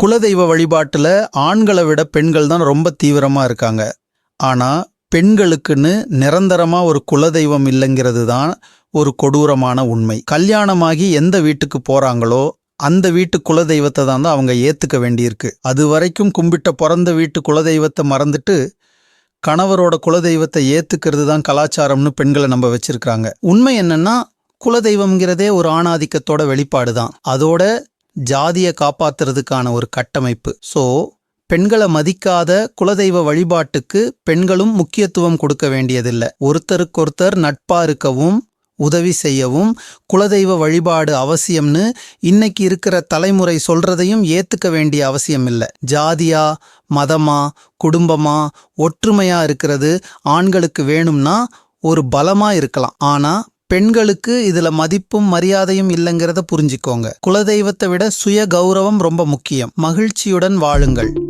குலதெய்வ வழிபாட்டில் ஆண்களை விட பெண்கள் தான் ரொம்ப தீவிரமாக இருக்காங்க. ஆனால் பெண்களுக்குன்னு நிரந்தரமாக ஒரு குலதெய்வம் இல்லைங்கிறது தான் ஒரு கொடூரமான உண்மை. கல்யாணமாகி எந்த வீட்டுக்கு போகிறாங்களோ அந்த வீட்டு குலதெய்வத்தை தான் தான் அவங்க ஏற்றுக்க வேண்டியிருக்கு. அது வரைக்கும் கும்பிட்ட பிறந்த வீட்டு குலதெய்வத்தை மறந்துட்டு கணவரோட குலதெய்வத்தை ஏற்றுக்கிறது தான் கலாச்சாரம்னு பெண்களை நம்ம வச்சுருக்கிறாங்க. உண்மை என்னென்னா குலதெய்வம்ங்கிறதே ஒரு ஆணாதிக்கத்தோட வெளிப்பாடு தான். அதோட ஜாதியை காப்பாத்துறதுக்கான ஒரு கட்டமைப்பு. ஸோ பெண்களை மதிக்காத குலதெய்வ வழிபாட்டுக்கு பெண்களும் முக்கியத்துவம் கொடுக்க வேண்டியதில்லை. ஒருத்தருக்கொருத்தர் நட்பா இருக்கவும் உதவி செய்யவும் குலதெய்வ வழிபாடு அவசியம்னு இன்னைக்கு இருக்கிற தலைமுறை சொல்றதையும் ஏத்துக்க வேண்டிய அவசியம் இல்லை. ஜாதியா மதமா குடும்பமா ஒற்றுமையா இருக்கிறது ஆண்களுக்கு வேணும்னா ஒரு பலமா இருக்கலாம். ஆனா பெண்களுக்கு இதுல மதிப்பும் மரியாதையும் இல்லைங்கிறத புரிஞ்சுக்கோங்க. குலதெய்வத்தை விட சுய கௌரவம் ரொம்ப முக்கியம். மகிழ்ச்சியுடன் வாழுங்கள்.